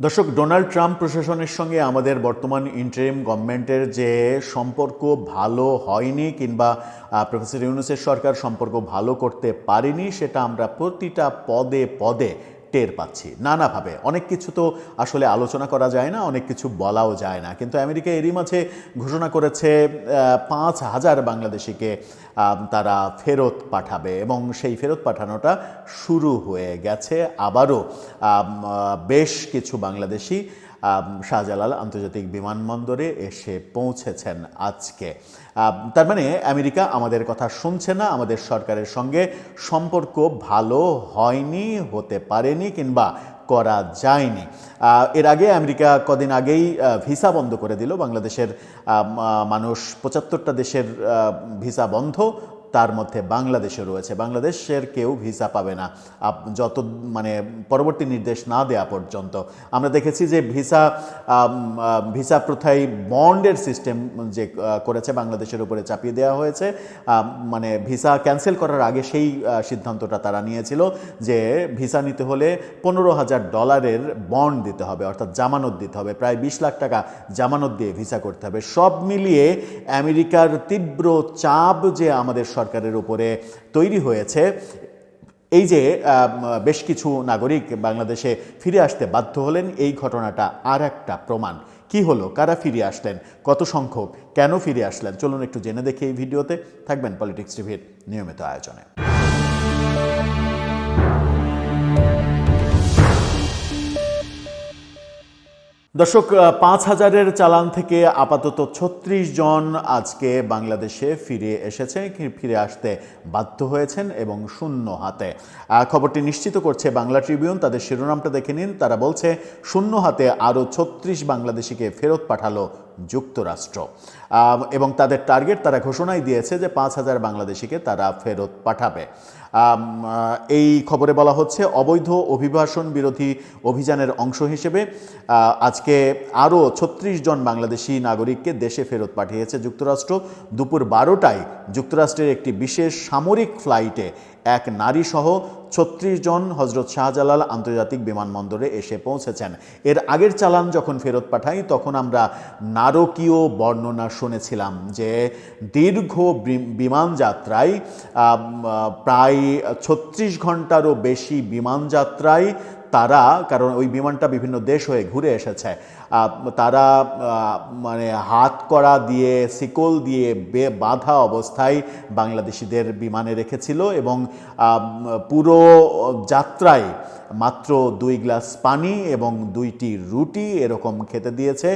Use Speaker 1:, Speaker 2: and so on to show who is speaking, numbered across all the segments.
Speaker 1: দর্শক, Donald Trump প্রশাসনের সঙ্গে আমাদের বর্তমান ইন্টারিম গভর্নমেন্টের যে সম্পর্ক ভালো হয়নি কিংবা প্রফেসর ইউনুসের সরকার সম্পর্ক ভালো করতে পারেনি, সেটা আমরা প্রতিটা পদে পদে টের পাচ্ছি। নানাভাবে। অনেক কিছু তো আসলে আলোচনা করা যায় না, অনেক কিছু বলাও যায় না। কিন্তু আমেরিকা এরই মাঝে ঘোষণা করেছে পাঁচ হাজার বাংলাদেশিকে তারা ফেরত পাঠাবে এবং সেই ফেরত পাঠানোটা শুরু হয়ে গেছে। আবারও বেশ কিছু বাংলাদেশি শাহজালাল আন্তর্জাতিক বিমানবন্দরে এসে পৌঁছেছেন আজকে। তার মানে আমেরিকা আমাদের কথা শুনছে না, আমাদের সরকারের সঙ্গে সম্পর্ক ভালো হয়নি, হতে পারেনি কিংবা করা যায়নি। এর আগে আমেরিকা কদিন আগেই ভিসা বন্ধ করে দিল। বাংলাদেশের মানুষ পঁচাত্তরটা দেশের ভিসা বন্ধ। তার মধ্যে বাংলাদেশে রয়েছে। বাংলাদেশের কেউ ভিসা পাবে না। যত মানে পরবর্তী নির্দেশ না দেওয়া পর্যন্ত। আমরা দেখেছি যে ভিসা ভিসা প্রথায় বন্ডের সিস্টেম যে করেছে বাংলাদেশের উপরে চাপিয়ে দেওয়া হয়েছে। মানে ভিসা ক্যান্সেল করার আগে সেই সিদ্ধান্তটা তারা নিয়েছিল যে ভিসা নিতে হলে পনেরো হাজার ডলারের বন্ড দিতে হবে, অর্থাৎ জামানত দিতে হবে। প্রায় বিশ লাখ টাকা জামানত দিয়ে ভিসা করতে হবে। সব মিলিয়ে আমেরিকার তীব্র চাপ যে আমাদের সরকারের উপরে তৈরি হয়েছে। এই যে বেশ কিছু নাগরিক বাংলাদেশে ফিরে আসতে বাধ্য হলেন, এই ঘটনাটা আর একটা প্রমাণ। কি হলো? কারা ফিরে আসলেন? কত সংখ্যক? কেন ফিরে আসলেন? চলুন একটু জেনে দেখি এই ভিডিওতে। থাকবেন পলিটিক্স টিভির নিয়মিত আয়োজনে। দর্শক পাঁচ হাজারের চালান থেকে আপাতত ছত্রিশ জন আজকে বাংলাদেশে ফিরে এসেছে ফিরে আসতে বাধ্য হয়েছেন এবং শূন্য হাতে। খবরটি নিশ্চিত করছে বাংলা ট্রিবিউন, তাদের শিরোনামটা দেখে নিন। তারা বলছে, শূন্য হাতে আরও ছত্রিশ বাংলাদেশিকে ফেরত পাঠালো যুক্তরাষ্ট্র। এবং তাদের টার্গেট তারা ঘোষণাই দিয়েছে যে পাঁচ হাজার বাংলাদেশিকে তারা ফেরত পাঠাবে। এই খবরে বলা হচ্ছে অবৈধ অভিবাসন বিরোধী অভিযানের অংশ হিসেবে আজকে আরও ছত্রিশ জন বাংলাদেশি নাগরিককে দেশে ফেরত পাঠিয়েছে যুক্তরাষ্ট্র। দুপুর বারোটায় যুক্তরাষ্ট্রের একটি বিশেষ সামরিক ফ্লাইটে এক নারী সহ ছত্রিশ জন হজরত শাহজালাল আন্তর্জাতিক বিমানবন্দরে এসে পৌঁছেছেন। এর আগের চালান যখন ফেরত পাঠাই, তখন আমরা নারকীয় বর্ণনা শুনেছিলাম যে দীর্ঘ বিমান যাত্রায় প্রায় ছত্রিশ ঘন্টারও বেশি বিমান যাত্রায় তারা, কারণ ওই বিমানটা বিভিন্ন দেশ হয়ে ঘুরে এসেছে তারা মানে হাত করা দিয়ে, শিকল দিয়ে বে, বাঁধা অবস্থায় বাংলাদেশিদের বিমানে রেখেছিল এবং পুরো যাত্রায় মাত্র দুই গ্লাস পানি এবং দুইটি রুটি এরকম খেতে দিয়েছে।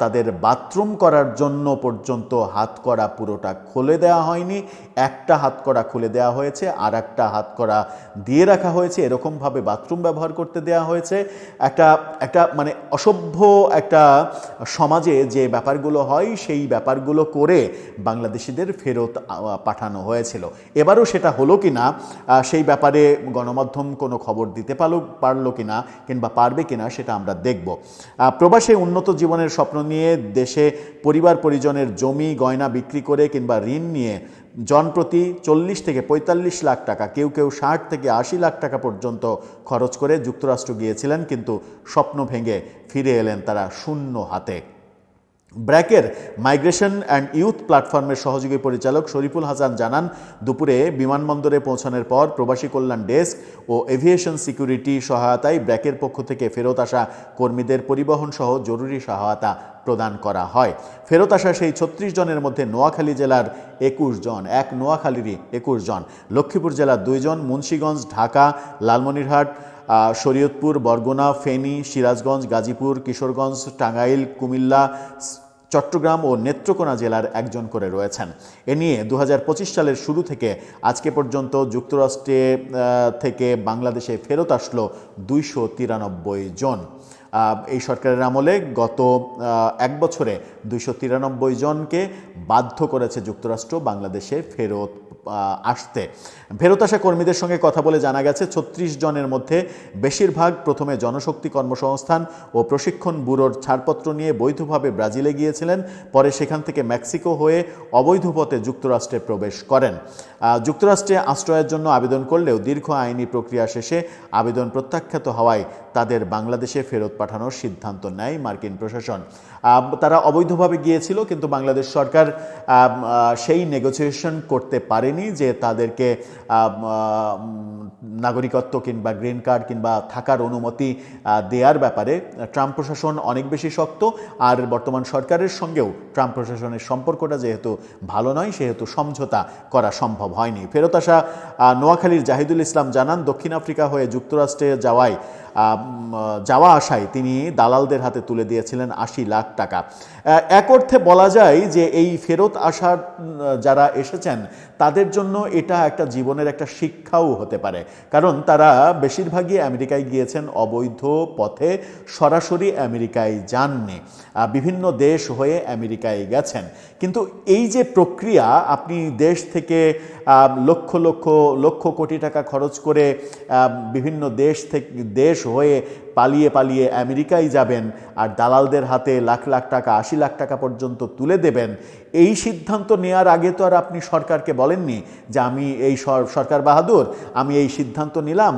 Speaker 1: তাদের বাথরুম করার জন্য পর্যন্ত হাত করা পুরোটা খুলে দেওয়া হয়নি। একটা হাত করা খুলে দেওয়া হয়েছে আর একটা হাত করা দিয়ে রাখা হয়েছে। এরকমভাবে বাথরুম ব্যবহার করতে দেওয়া হয়েছে। একটা একটা মানে অসভ্য একটা সমাজে যে ব্যাপারগুলো হয়, সেই ব্যাপারগুলো করে বাংলাদেশিদের ফেরত পাঠানো হয়েছিল। এবারও সেটা হলো কি না সেই ব্যাপারে গণমাধ্যম কোনো খবর দিতে পারল পারল কি না কিংবা পারবে কি না সেটা আমরা দেখব। প্রবাসে উন্নত জীবনের স্বপ্ন নিয়ে দেশে পরিবার পরিজনের জমি, গয়না বিক্রি করে কিংবা ঋণ নিয়ে জনপ্রতি চল্লিশ থেকে পঁয়তাল্লিশ লাখ টাকা, কেউ কেউ ষাট থেকে আশি লাখ টাকা পর্যন্ত খরচ করে যুক্তরাষ্ট্র গিয়েছিলেন, কিন্তু স্বপ্ন ভেঙে ফিরে এলেন তারা শূন্য হাতে। ব্র্যাকের মাইগ্রেশন অ্যান্ড ইউথ প্ল্যাটফর্মের সহযোগী পরিচালক শরীফুল হাসান জানান, দুপুরে বিমানবন্দরে পৌঁছানোর পর প্রবাসী কল্যাণ ডেস্ক ও এভিয়েশন সিকিউরিটি সহায়তায় ব্র্যাকের পক্ষ থেকে ফেরত আসা কর্মীদের পরিবহন সহ জরুরি সহায়তা প্রদান করা হয়। ফেরত আসা সেই ছত্রিশ জনের মধ্যে নোয়াখালী জেলার একুশ জন, এক নোয়াখালীরই একুশ জন। লক্ষ্মীপুর জেলার দুইজন মুন্সীগঞ্জ, ঢাকা, লালমনিরহাট শরীয়তপুর, বরগুনা, ফেনী, সিরাজগঞ্জ, গাজীপুর, কিশোরগঞ্জ, টাঙ্গাইল, কুমিল্লা চট্টগ্রাম ও নেত্রকোনা জেলার একজন করে রয়েছেন। এ নিয়ে দু হাজার পঁচিশ সালের শুরু থেকে আজকে পর্যন্ত যুক্তরাষ্ট্রে থেকে বাংলাদেশে ফেরত আসলো দুইশো তিরানব্বই জন। এই সরকারের আমলে গত এক বছরে দুইশো তিরানব্বই জনকে বাধ্য করেছে যুক্তরাষ্ট্র বাংলাদেশে ফেরত আসতে। ফেরত আসা কর্মীদের সঙ্গে কথা বলে জানা গেছে, ছত্রিশ জনের মধ্যে বেশিরভাগ প্রথমে জনশক্তি কর্মসংস্থান ও প্রশিক্ষণ ব্যুরোর ছাড়পত্র নিয়ে বৈধভাবে ব্রাজিলে গিয়েছিলেন, পরে সেখান থেকে মেক্সিকো হয়ে অবৈধ পথে যুক্তরাষ্ট্রে প্রবেশ করেন। যুক্তরাষ্ট্রে আশ্রয়ের জন্য আবেদন করলেও দীর্ঘ আইনি প্রক্রিয়া শেষে আবেদন প্রত্যাখ্যাত হওয়ায় তাদের বাংলাদেশে ফেরত পাঠানোর সিদ্ধান্ত নেয় মার্কিন প্রশাসন। তারা অবৈধভাবে গিয়েছিল, কিন্তু বাংলাদেশ সরকার সেই নেগোসিয়েশন করতে পারেনি যে তাদেরকে নাগরিকত্ব কিংবা গ্রিন কার্ড কিংবা থাকার অনুমতি দেওয়ার ব্যাপারে। ট্রাম্প প্রশাসন অনেক বেশি শক্ত, আর বর্তমান সরকারের সঙ্গেও ট্রাম্প প্রশাসনের সম্পর্কটা যেহেতু ভালো নয়, সেহেতু সমঝোতা করা সম্ভব হয়নি। ফেরত আসা নোয়াখালীর জাহিদুল ইসলাম জানান, দক্ষিণ আফ্রিকা হয়ে যুক্তরাষ্ট্রে যাওয়ায় যাওয়া আসায় তিনি দালালদের হাতে তুলে দিয়েছিলেন আশি লাখ টাকা। এক অর্থে বলা যায় যে এই ফেরত আসার যারা এসেছেন তাদের জন্য এটা একটা জীবনের একটা শিক্ষাও হতে পারে। কারণ তারা বেশিরভাগই আমেরিকায় গিয়েছেন অবৈধ পথে, সরাসরি আমেরিকায় যাননি। বিভিন্ন দেশ হয়ে আমেরিকায় গেছেন। কিন্তু এই যে প্রক্রিয়া, আপনি দেশ থেকে লক্ষ লক্ষ লক্ষ কোটি টাকা খরচ করে বিভিন্ন দেশ থেকে, দেশ হয়ে পালিয়ে পালিয়ে আমেরিকায় যাবেন আর দালালদের হাতে লাখ লাখ টাকা, আশি লাখ টাকা পর্যন্ত তুলে দেবেন। এই সিদ্ধান্ত নেয়ার আগে তো আর আপনি সরকারকে বলেননি যে আমি এই সরকার বাহাদুর, আমি এই সিদ্ধান্ত নিলাম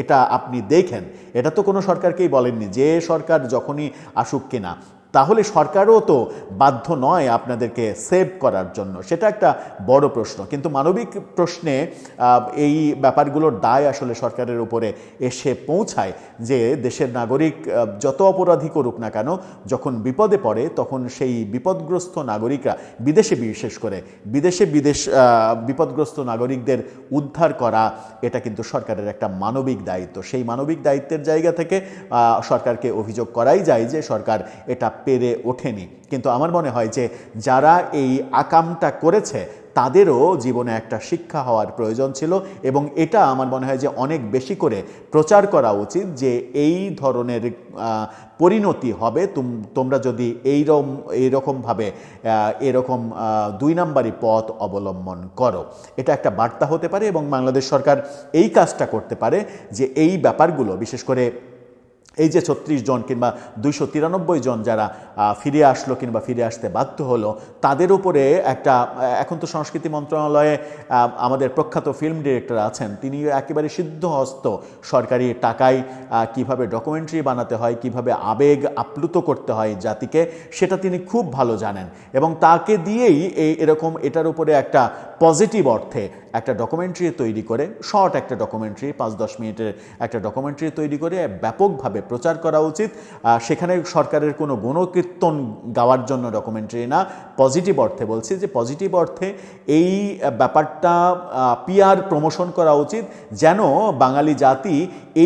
Speaker 1: এটা আপনি দেখেন। এটা তো কোনো সরকারকেই বলেননি। যে সরকার যখনই আসুক কিনা। তাহলে সরকারও তো বাধ্য নয় আপনাদেরকে সেভ করার জন্য। সেটা একটা বড় প্রশ্ন। কিন্তু মানবিক প্রশ্নে এই ব্যাপারগুলোর দায় আসলে সরকারের উপরে এসে পৌঁছায় যে দেশের নাগরিক যত অপরাধী করুক না কেন, যখন বিপদে পড়ে, তখন সেই বিপদগ্রস্ত নাগরিকরা, বিদেশে বিশেষ করে, বিদেশে বিদেশ বিপদগ্রস্ত নাগরিকদের উদ্ধার করা, এটা কিন্তু সরকারের একটা মানবিক দায়িত্ব। সেই মানবিক দায়িত্বের জায়গা থেকে সরকারকে অভিযোগ করাই যায় যে সরকার এটা পেরে ওঠেনি। কিন্তু আমার মনে হয় যে যারা এই আকামটা করেছে, তাদেরও জীবনে একটা শিক্ষা হওয়ার প্রয়োজন ছিল এবং এটা আমার মনে হয় যে অনেক বেশি করে প্রচার করা উচিত যে এই ধরনের পরিণতি হবে। তুম- তোমরা যদি এইরম, এইরকমভাবে এরকম দুই নাম্বারই পথ অবলম্বন করো। এটা একটা বার্তা হতে পারে এবং বাংলাদেশ সরকার এই কাজটা করতে পারে যে এই ব্যাপারগুলো, বিশেষ করে এই যে ছত্রিশ জন কিংবা দুইশো তিরানব্বই জন যারা ফিরে আসলো কিংবা ফিরে আসতে বাধ্য হলো, তাদের উপরে একটা, এখন তো সংস্কৃতি মন্ত্রণালয়ে আমাদের প্রখ্যাত ফিল্ম ডিরেক্টর আছেন, তিনি একেবারে সিদ্ধহস্ত সরকারি টাকায় কীভাবে ডকুমেন্টারি বানাতে হয়, কীভাবে আবেগ আপ্লুত করতে হয় জাতিকে, সেটা তিনি খুব ভালো জানেন। এবং তাকে দিয়েই এই এরকম এটার উপরে একটা পজিটিভ অর্থে একটা ডকুমেন্টারি তৈরি করে শর্ট একটা ডকুমেন্টারি পাঁচ দশ মিনিটের একটা ডকুমেন্টারি তৈরি করে, ব্যাপকভাবে প্রচার করা উচিত। সেখানে সরকারের কোনো গুণকীর্তন গাওয়ার জন্য ডকুমেন্টারি না। পজিটিভ অর্থে বলছি যে পজিটিভ অর্থে এই ব্যাপারটা পিআর প্রমোশন করা উচিত যেন বাঙালি জাতি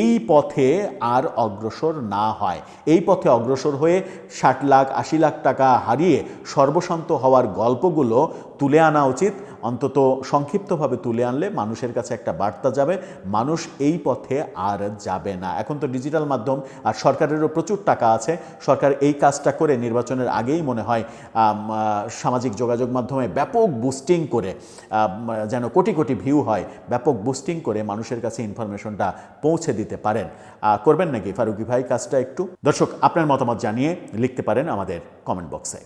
Speaker 1: এই পথে আর অগ্রসর না হয়। এই পথে অগ্রসর হয়ে ষাট লাখ, আশি লাখ টাকা হারিয়ে সর্বশান্ত হওয়ার গল্পগুলো তুলে আনা উচিত। অন্তত সংক্ষিপ্তভাবে তুলে আনলে মানুষের কাছে একটা বার্তা যাবে, মানুষ এই পথে আর যাবে না। এখন তো ডিজিটাল মাধ্যম আর সরকারেরও প্রচুর টাকা আছে। সরকার এই কাজটা করে নির্বাচনের আগেই মনে হয় সামাজিক যোগাযোগ মাধ্যমে ব্যাপক বুস্টিং করে যেন কোটি কোটি ভিউ হয়, ব্যাপক বুস্টিং করে মানুষের কাছে ইনফরমেশনটা পৌঁছে দিতে পারেন। করবেন নাকি ফারুকি ভাই কাজটা একটু? দর্শক, আপনার মতামত জানিয়ে লিখতে পারেন আমাদের কমেন্ট বক্সে